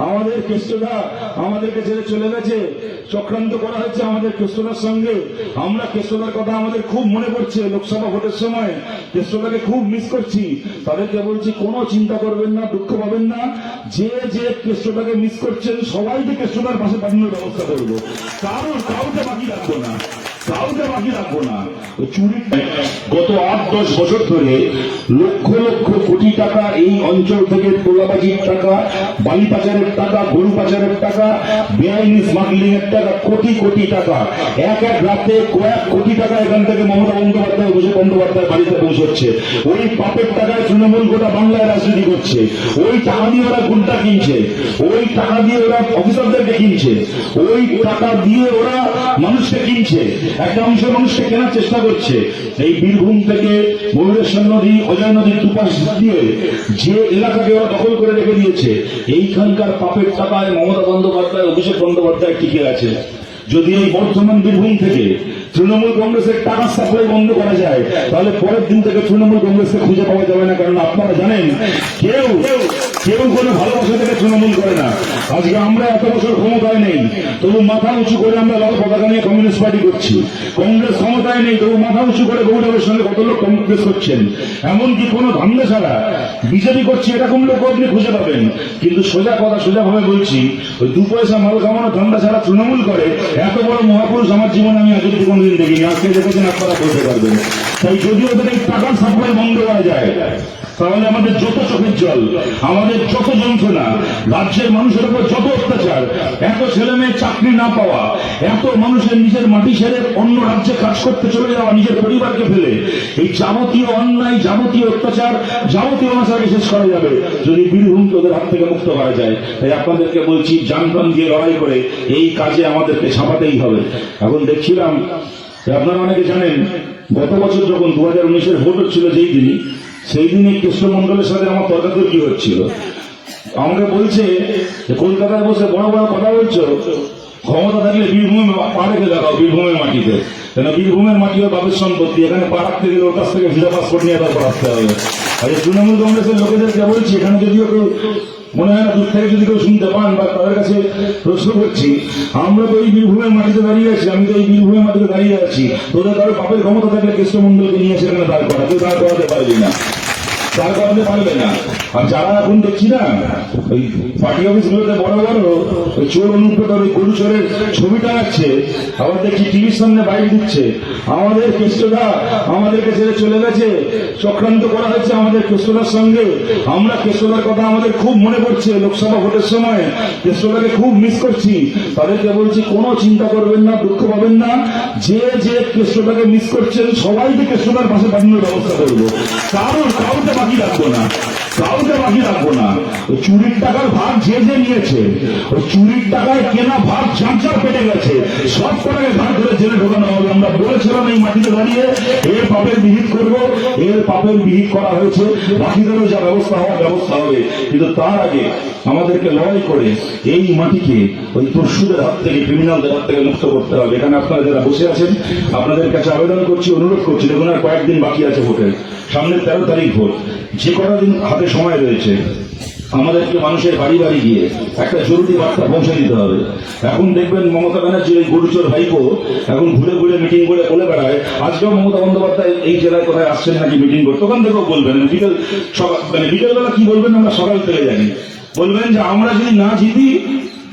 আমাদের কেষ্টদা আমাদেরকে ছেড়ে চলে গেছে। চক্রান্ত করা হয়েছে আমাদের কেষ্টদার সঙ্গে। আমরা কেষ্টদার কথা আমাদের খুব মনে পড়ছে লোকসভা ভোটের সময়। কেষ্টদাকে খুব মিস করছি। তাদেরকে বলছি, কোনো চিন্তা করবেন না, দুঃখ পাবেন না। যে যে কেষ্টদাকে মিস করছেন, সবাইকে কেষ্টদার পাশে পাঠানোর ব্যবস্থা করব। কারণ কাউকে বাকি রাখব না। কাউকে বাকি রাখব না। চুরি গত আট, দশ বছর ধরে লক্ষ লক্ষ কোটি টাকা এই অঞ্চল থেকে তোলাবাজির টাকা, বালি পাচারের টাকা, গরু পাচারের টাকা, বেআইনি স্মাগলিং এর টাকা, কোটি কোটি টাকা। এক এক রাতে কয়েক কোটি টাকা এখান থেকে মমতা বন্দ্যোপাধ্যায় অভিষেক বন্দ্যোপাধ্যায় বাড়িতে পৌঁছচ্ছে। ওই পাপের টাকায় তৃণমূল গোটা বাংলায় রাজনীতি করছে। ওই টাকা দিয়ে ওরা গুন্ডা কিনছে। ওই টাকা দিয়ে ওরা অফিসারদেরকে কিনছে। ওই টাকা দিয়ে ওরা মানুষকে কিনছে। একটা অংশ মানুষকে কেনার চেষ্টা করছে। এই বীরভূম থেকে ময়ূরেশ্বর নদী, অজয় নদীর দুপাশ দিয়ে যে এলাকাকে ওরা দখল করে রেখে দিয়েছে, এইখানকার পাপের টাকায় মমতা বন্দ্যোপাধ্যায়, অভিষেক বন্দ্যোপাধ্যায় টিকে আছে যদি এই বর্তমান বীরভূম থেকে তৃণমূল কংগ্রেসের টাকা সাপ্লাই বন্ধ করা যায়, তাহলে পরের দিন থেকে তৃণমূল কংগ্রেসকে খুঁজে পাওয়া যাবে না, কারণ আপনারা জানেন, কেউ কেউ কোনো ভালোবাসা থেকে তৃণমূল করে না। আজকে আমরা এত বছর ক্ষমতায় নেই, তবু মাথা উঁচু করে আমরা লাল পতাকা নিয়ে কমিউনিস্ট পার্টি করছি। কংগ্রেস ক্ষমতায় নেই, তবু মাথা উঁচু করে গৌরবের সঙ্গে কত লোক কংগ্রেস করছেন? এমনকি কোনো ধান্দা ছাড়া বিজেপি করছে, এরকম লোক আপনি খুঁজে পাবেন। কিন্তু সোজা কথা সোজা ভাবে বলছি, ওই দু পয়সা মাল কামানো ধান্দা ছাড়া তৃণমূল করে, এত বড় মহাপুরুষ আমার জীবনে আমি অব্দি কোনোদিন দেখিনি, আজকে দেখেছেন আপনারা বলতে পারবেন। তাই যদি ওদের এই টাকার সাপ্লাই বন্ধ করা যায়, তাহলে আমাদের যত চোখের জল, আমাদের যত যন্ত্রণা, রাজ্যের মানুষের উপর যত অত্যাচার, এত ছেলে মেয়ে চাকরি না পাওয়া, এত মানুষের নিজের মাটি অন্য রাজ্যে কাজ করতে চলে যাওয়া, নিজের পরিবারকে ফেলে, এই যাবতীয় অন্যায়, যাবতীয় অত্যাচার, যাবতীয় অনাচারকে শেষ করা যাবে। যদি বীরভূমকে ওদের হাত থেকে মুক্ত করা যায়, তাই আপনাদেরকে বলছি দিয়ে লড়াই করে এই কাজে আমাদেরকে ছাপাতেই হবে। এখন দেখছিলাম আপনারা অনেকে জানেন, গত বছর যখন দু হাজার উনিশের ভোট হচ্ছিল যেই দিনই, সেই দিনই কৃষ্ণমন্ডলের সাথে আমার তর্কাতর্কি হচ্ছিল। আমাকে বলছে যে, কলকাতায় বসে বড় বড় কথা বলছো? ক্ষমতা থাকলে বীরভূমে পা রেখে দেখাও, বীরভূমের মাটিতে। কেন বীরভূমের মাটি ওর বাপের সম্পত্তি, এখানে পা থেকে ওর কাছ থেকে ভিসা পাসপোর্ট নিয়ে তারপর আসতে হবে। আর এই তৃণমূল কংগ্রেসের লোকেদেরকে বলছি, এখানে যদিও কেউ, মনে হয় না দূর থেকে যদি কেউ শুনতে পান বা তাদের কাছে প্রশ্ন করছি, আমরা তো এই বীরভূমের মাটিতে দাঁড়িয়ে আছি, আমি তো এই বীরভূমের মাটিতে দাঁড়িয়ে আছি। তোদের কারও বাপের ক্ষমতা থাকলে কৃষ্ণমন্ডলকে নিয়ে সেখানে দাঁড় করা, কেউ দাঁড় করাতে পারবি না। তার কারণে পারবে না। আর যারা এখন দেখছি না, ওই পার্টি অফিস গুলোতে বড় বড় ওই চোর ওই গরু চোরের আবার দেখছি টিভির সামনে বাইক দিচ্ছে আমাদের কেষ্টদা আমাদেরকে ছেড়ে চলে গেছে। চক্রান্ত করা হয়েছে আমাদের কেষ্টদার সঙ্গে। আমরা কেষ্টদার কথা আমাদের খুব মনে পড়ছে লোকসভা ভোটের সময়। কেষ্টদাকে খুব মিস করছি। তাদেরকে বলছি, কোনো চিন্তা করবেন না, দুঃখ পাবেন না। যে যে কেষ্টদাকে মিস করছেন, সবাইকে কেষ্টদার পাশে পাঠানোর ব্যবস্থা করব। কারণ কাউকে বাকি রাখব না কাউকে বাকি রাখব না। চুরির টাকার ভাগ যে যে নিয়েছে ওই চুরির টাকায় কেনা ভাগ ঝাঁঝার পেটে গেছে, সব কটাকে ঘাট ধরে জেলে ঢোকানো হবে। আমরা বলেছিলাম এই মাটিতে দাঁড়িয়ে, এর পাপের বিহিত করব, এর পাপের বিহিত করা হয়েছে। বাকিদেরও যা ব্যবস্থা হওয়ার ব্যবস্থা হবে। কিন্তু তার আগে আমাদেরকে লড়াই করে এই মাটিকে ওই পশুদের হাত থেকে ক্রিমিনালদের হাত থেকে মুক্ত করতে হবে। এখানে আপনারা যারা বসে আছেন, আপনাদের কাছে আবেদন করছি, অনুরোধ করছি, দেখুন আর কয়েকদিন বাকি আছে ভোটের সামনের তেরো তারিখ ভোট। যে কটা দিন হাতে সময় রয়েছে। আমাদেরকে মানুষের বাড়ি বাড়ি গিয়ে একটা জরুরি বার্তা পৌঁছে দিতে হবে। এখন দেখবেন মমতা ব্যানার্জি ওই গরুচোর ভাইপো এখন ঘুরে ঘুরে মিটিং করে বলে বেড়ায়, আজকেও মমতা বন্দ্যোপাধ্যায় এই জেলায় কোথায় আসছেন নাকি মিটিং করতে? তখন দেখো বলবেন। বিকেল সকাল মানে বিকেলবেলা কি বলবেন আমরা সকাল থেকে জানি। বলবেন যে আমরা যদি না জিতি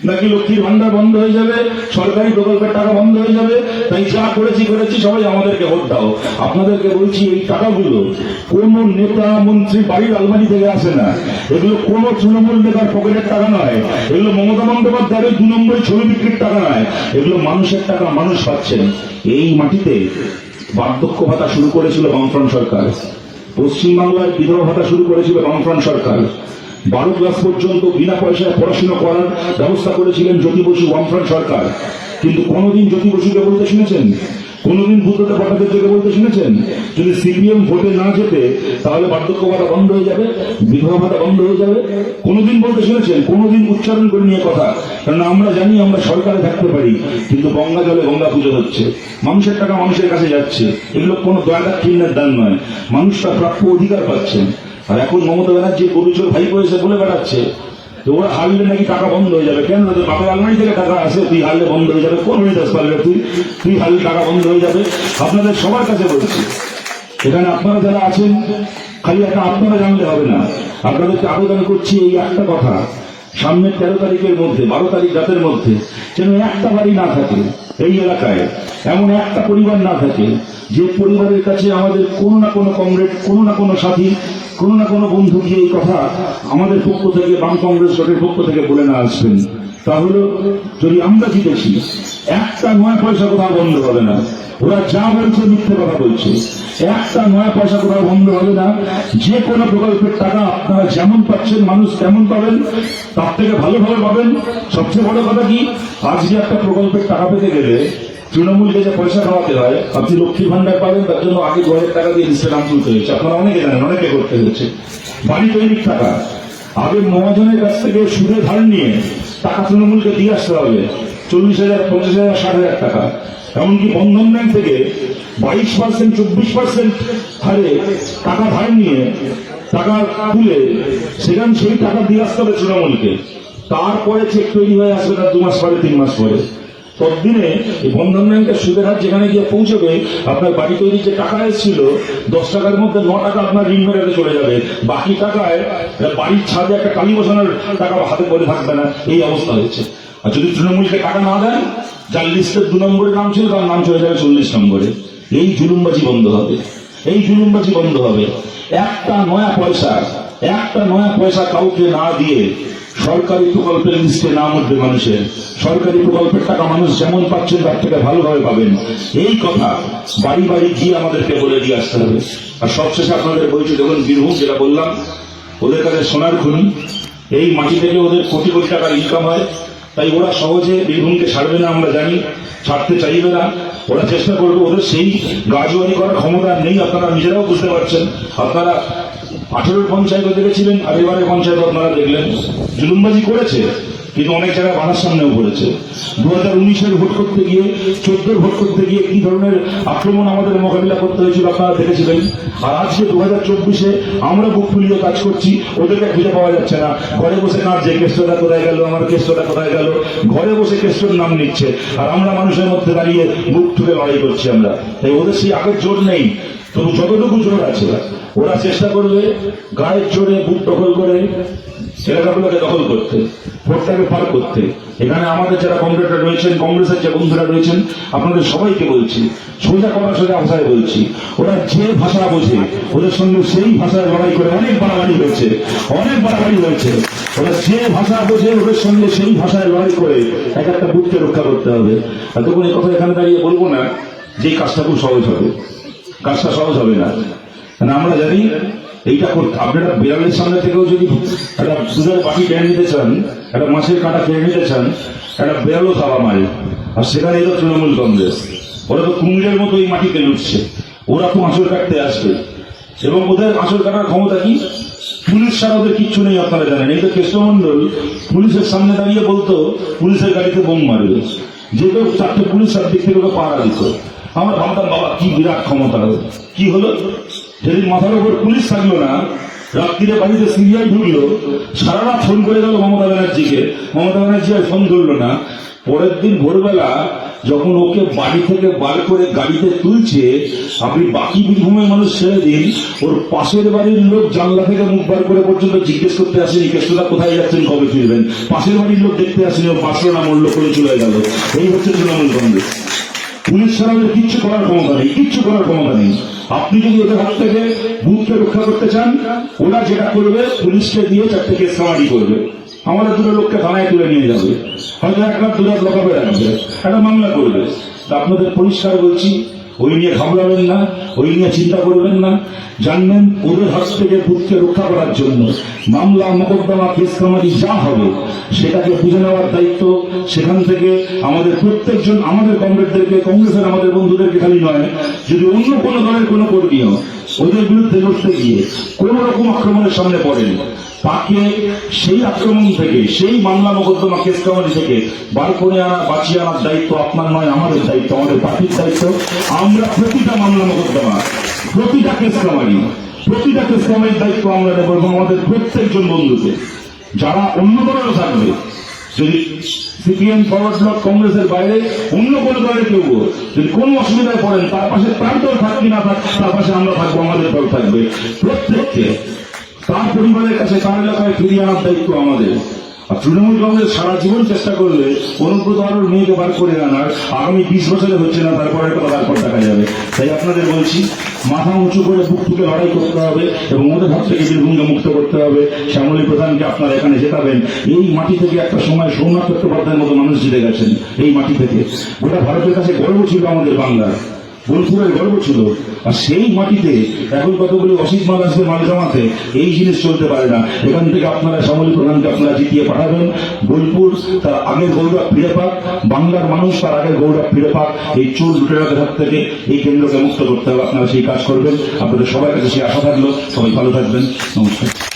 নাকি লক্ষ্মীর ভান্ডার বন্ধ হয়ে যাবে? সরকারি প্রকল্পের টাকা বন্ধ হয়ে যাবে? তাই যা করেছি করেছি, সবাই আমাদেরকে ভোট দাও। আপনাদেরকে বলছি, এই টাকাগুলো কোন নেতা মন্ত্রী বাড়ির আলমারি থেকে আসে না। এগুলো কোন তৃণমূল নেতার পকেটের টাকা নয়। এগুলো মমতা বন্দ্যোপাধ্যায়ের দু নম্বরের ছবি বিক্রির টাকা নয়। এগুলো মানুষের টাকা, মানুষ পাচ্ছেন। এই মাটিতে বার্ধক্য ভাতা শুরু করেছিল বামফ্রন্ট সরকার। পশ্চিমবাংলায় বিধবা ভাতা শুরু করেছিল বামফ্রন্ট সরকার। বারো ক্লাস পর্যন্ত বিনা পয়সায় পড়াশোনা করার ব্যবস্থা করেছিলেন জ্যোতি বসু বামফ্রন্ট সরকার। কিন্তু কোনোদিন জ্যোতি বসুকে বলতে শুনেছেন? কোনোদিন বুদ্ধদেব ভট্টাচার্যকে বলতে শুনেছেন? যদি সিপিএম ভোটে না যেতে তাহলে বার্ধক্য ভাতা বন্ধ হয়ে যাবে, বিধবা ভাতা বন্ধ হয়ে যাবে। কোনোদিন বলতে শুনেছেন? কোনোদিন উচ্চারণ করে নিয়ে কথা। কারণ আমরা জানি আমরা সরকারে থাকতে পারি, কিন্তু গঙ্গা জলে গঙ্গা পুজো হচ্ছে। মানুষের টাকা মানুষের কাছে যাচ্ছে। এগুলো কোনো দয়াদার কিন্নের দান নয়। মানুষরা প্রাপ্য অধিকার পাচ্ছেন। আর এখন মমতা ব্যানার্জি গরুচোর ভাই এসে বলে বেড়াচ্ছে। তো ওরা হারলে নাকি টাকা বন্ধ হয়ে যাবে। কেন? বাপের আলমারি থেকে টাকা আসে তুই হারলে বন্ধ হয়ে যাবে। কোন হরিদাস পারলে তুই? তুই হারলে টাকা বন্ধ হয়ে যাবে। আপনাদের সবার কাছে বলছি, এখানে আপনারা যারা আছেন, খালি একটা আপনারা জানলে হবে না। আপনাদেরকে আবেদন করছি এই একটা কথা। সামনের তেরো তারিখের মধ্যে, বারো তারিখ রাতের মধ্যে, যেন একটা বাড়ি না থাকে এই এলাকায়, এমন একটা পরিবার না থাকে, যে পরিবারের কাছে আমাদের কোনো না কোনো কমরেড, কোনো না কোনো সাথী কোনো না কোনো বন্ধু গিয়ে এই কথা আমাদের পক্ষ থেকে, বাম কংগ্রেস জোটের পক্ষ থেকে বলে না আসবেন? তাহলে যদি আমরা জিতেছি একটা নয় পয়সা কোথাও বন্ধ হবে না। ওরা যা বলছে মিথ্যে কথা বলছে। একটা নয় পয়সা কোথাও বন্ধ হবে না। যে কোনো প্রকল্পের টাকা আপনারা যেমন পাচ্ছেন, মানুষ তেমন পাবেন। তার থেকে ভালোভাবে পাবেন। সবচেয়ে বড় কথা কি, আজকে একটা প্রকল্পের টাকা পেতে গেলে তৃণমূলকে যে পয়সা খাওয়াতে হয়, আপনি লক্ষ্মী ভান্ডার পাবেন, তার জন্য আগে দু হাজার টাকা দিয়ে লিস্টে নাম তুলতে হয়েছে। আপনারা অনেকে জানেন, অনেকে করতে হয়েছে। বাড়ি তৈরির টাকা আগে মহাজনের কাছ থেকে সুদে ধার নিয়ে টাকা তৃণমূলকে দিয়ে আসতে হবে, চল্লিশ হাজার, পঞ্চাশ হাজার, ষাট হাজার টাকা। এমনকি বন্ধন ব্যাংক থেকে বাইশ পার্সেন্ট, চব্বিশ পার্সেন্ট হারে টাকা ধার নিয়ে টাকা তুলে সেখানে সেই টাকা দিয়ে আসতে হবে তৃণমূলকে। তারপরে চেক তৈরি হয়ে আসবে তার দু মাস পরে, তিন মাস পরে। ততদিনে এই বন্ধন ব্যাংকের সুদের হার যেখানে গিয়ে পৌঁছবে, আপনার বাড়ি তৈরির যে টাকা এসেছিল দশ টাকার মধ্যে ন টাকা আপনার ঋণ মেটাতে চলে যাবে। বাকি টাকায় বাড়ির ছাদে একটা কালি বসানোর টাকা হাতে করে থাকবে না। এই অবস্থা হয়েছে। আর যদি তৃণমূলকে টাকা না দেন, যার লিস্টের দু নম্বরের নাম ছিল, তার নাম চলে যাবে চল্লিশ নম্বরে। এই জুলুমবাজি বন্ধ হবে। এই জুলুমবাজি বন্ধ হবে। একটা নয়া পয়সা, একটা নয়া পয়সা কাউকে না দিয়ে সরকারি প্রকল্পের লিস্টে নাম উঠবে মানুষের। সরকারি প্রকল্পের টাকা মানুষ যেমন পাচ্ছেন, তার থেকে ভালোভাবে পাবেন। এই কথা বাড়ি বাড়ি গিয়ে আমাদেরকে বলে দিয়ে আসতে হবে। আর সবশেষে আপনাদের বলছি, দেখুন, বীরভূম যেটা বললাম, ওদের কাছে সোনার খুনি। এই মাটি থেকে ওদের কোটি কোটি টাকার ইনকাম হয়। তাই ওরা সহজে বীরভূমকে ছাড়বে না, আমরা জানি। ছাড়তে চাইবে না। ওরা চেষ্টা করবে, ওদের সেই গাজুয়ারি করার ক্ষমতা নেই, আপনারা নিজেরাও বুঝতে পারছেন। আপনারা আঠেরোর পঞ্চায়েত দেখেছিলেন আর এবারে পঞ্চায়েত আপনারা দেখলেন, জুলুমবাজি করেছে, কিন্তু অনেক জায়গায় বাধার সামনেও পড়েছে। দু হাজার উনিশের ভোট করতে গিয়ে, চোদ্দোর ভোট করতে গিয়ে কি ধরনের আক্রমণ আমাদের মোকাবিলা করতে হয়েছিল আপনারা দেখেছিলেন? আর আজকে দু হাজার চব্বিশে আমরা বুক ফুলিয়ে কাজ করছি, ওদেরকে খুঁজে পাওয়া যাচ্ছে না। ঘরে বসে কাজ যে কেষ্টটা কোথায় গেল, আমার কেষ্টটা কোথায় গেল, ঘরে বসে কেষ্টর নাম নিচ্ছে, আর আমরা মানুষের মধ্যে দাঁড়িয়ে বুক তুলে লড়াই করছি আমরা। তাই ওদের সেই আগের জোর নেই তবু যতটুকু জোর আছে, ওরা চেষ্টা করবে গায়ের জোরে বুক দখল করে এলাকাগুলোকে দখল করতে, ভোটটাকে পার করতে। এখানে আমাদের যারা কংগ্রেসরা রয়েছেন, কংগ্রেসের যে বন্ধুরা রয়েছেন, আপনাদের সবাইকে বলছি, সোজা কথা সোজা ভাষায় বলছি, ওরা যে ভাষা বোঝে, ওদের সঙ্গে সেই ভাষায় লড়াই করে অনেক বাড়াবাড়ি হয়েছে, অনেক বাড়াবাড়ি হয়েছে। ওরা যে ভাষা বোঝে, ওদের সঙ্গে সেই ভাষায় লড়াই করে এক একটা বুথকে রক্ষা করতে হবে। তখন এই কথা এখানে দাঁড়িয়ে বলব না, যে কাজটা খুব সহজ হবে। কাজটা সহজ হবে না। কারণ আমরা জানি এইটা করতে আপনারা বিড়ালের সামনে থেকেও যদি একটা দুধের বাটি কেড়ে নিতে চান, একটা মাছের কাঁটা কেড়ে নিতে চান, একটা বিড়ালও খাওয়া মারে। আর সেখানে এলো তৃণমূল কংগ্রেস। ওরা তো কুমিরের মতো এই মাটিতে লুটছে। ওরা তো আঁচড় কাটতে আসবে। এবং ওদের আঁচড় কাটার ক্ষমতা কি? পুলিশ ছাড়া ওদের কিচ্ছু নেই, আপনারা জানেন। এই তো কৃষ্ণমন্ডল পুলিশের সামনে দাঁড়িয়ে বলতো, পুলিশের গাড়িতে বোম মারবে। যেহেতু চারটে পুলিশ সব দিক থেকে ওকে পাহারা দিত। আমরা ভাবতাম বাবা, কি বিরাট ক্ষমতা হবে কি হলো? যেদিন মাথার উপর পুলিশ থাকল না, রাত্রিরে বাড়িতে সিরিয়াল ঢুকলো, সারা রাত ফোন করে গেল মমতা ব্যানার্জিকে। মমতা ব্যানার্জি আর ফোন ধরলো না। পরের দিন ভোরবেলা যখন ওকে বাড়ি থেকে বার করে গাড়িতে তুলছে, আপনি বাকি বীরভূমের মানুষ ছেড়ে দিন, ওর পাশের বাড়ির লোক জানলা থেকে মুখ বার করে পর্যন্ত জিজ্ঞেস করতে আসেনি, কেষ্টদা কোথায় যাচ্ছেন, কবে ফিরবেন? পাশের বাড়ির লোক দেখতে আসেনি, ওর বাঁচলো না মরলো করে চলে গেল। এই হচ্ছে তৃণমূল কংগ্রেস। পুলিশ কিচ্ছু করার নেই, কিচ্ছু করার নেই। আপনি যদি ওদের হাত থেকে রক্ষা করতে চান, ওরা যেটা করবে, পুলিশকে দিয়ে করবে। আমাদের দুটো লোককে থানায় তুলে নিয়ে যাবে। হয়তো এক রাত দু রাখবে একটা মামলা করবে। তা আপনাদের পরিষ্কার বলছি ওই নিয়ে ঘাবড়াবেন না, ওই নিয়ে চিন্তা করবেন না। জানবেন, ওদের হাত থেকে বুথকে রক্ষা করার জন্য মামলা, মোকদ্দমা কেস যা হবে, সেটাকে বুঝে নেওয়ার দায়িত্ব সেখান থেকে আমাদের প্রত্যেকজন, আমাদের কংগ্রেসদেরকে কংগ্রেসের আমাদের বন্ধুদেরকে খালি নয়, যদি অন্য কোনো দলের কোনো কর্মীও ওদের বিরুদ্ধে লড়তে গিয়ে কোন রকম আক্রমণের সামনে পড়েন তাকে সেই আক্রমণ থেকে, সেই মামলা মোকদ্দমা কেস কামারি থেকে বার করে আনা, বাঁচিয়ে আনার দায়িত্ব আপনার নয়, আমাদের দায়িত্ব, আমাদের পার্টির দায়িত্ব। আমরা প্রতিটা মামলা মোকদ্দমা, প্রতিটা কেস কামারি প্রতিটা কেস কামারির দায়িত্ব আমরা নেব এবং আমাদের প্রত্যেকজন বন্ধুকে। যারা অন্য দলেরও থাকবে, যদি সিপিএম ফরওয়ার্ড ব্লক, কংগ্রেসের বাইরে অন্য কোনো দলের কেউ যদি কোনো অসুবিধায় পড়েন, তার পাশে তার দল থাক কি না তার পাশে আমরা থাকব, আমাদের দল থাকবে। প্রত্যেককে তার পরিবারের কাছে তার এলাকায় ফিরিয়ে আনার দায়িত্ব আমাদের। আর তৃণমূল কংগ্রেস সারা জীবন চেষ্টা করলে অনুব্রত আরোর মেয়েকে বার করে আনার আগামী বিশ বছরে হচ্ছে না, তারপরে কথা তারপর দেখা যাবে। তাই আপনাদের বলছি, মাথা উঁচু করে বুক টুকে লড়াই করতে হবে এবং ওদের হাত থেকে বীরভূমকে মুক্ত করতে হবে। শ্যামলী প্রধানকে আপনারা এখানে জেতাবেন। এই মাটি থেকে একটা সময় সোমনাথ চট্টোপাধ্যায়ের মতো মানুষ জিতে গেছেন, এই মাটি থেকে। গোটা ভারতের কাছে গর্ব ছিল আমাদের বাংলার। বোলপুরের গর্ব ছিল। আর সেই মাটিতে এখন কতগুলো অসিত মাল আসবে মাল জমাতে, এই জিনিস চলতে পারে না। এখান থেকে আপনারা শ্যামলী প্রধানকে আপনারা জিতিয়ে পাঠাবেন। বোলপুর, তার আগের গৌরব ফিরে পাক। বাংলার মানুষ তার আগের গৌরব ফিরে পাক। এই চোর লুটেরাদের হাত থেকে এই কেন্দ্রকে মুক্ত করতে হবে। আপনারা সেই কাজ করবেন। আপনাদের সবার কাছে সেই আশা থাকল। সবাই ভালো থাকবেন। নমস্কার।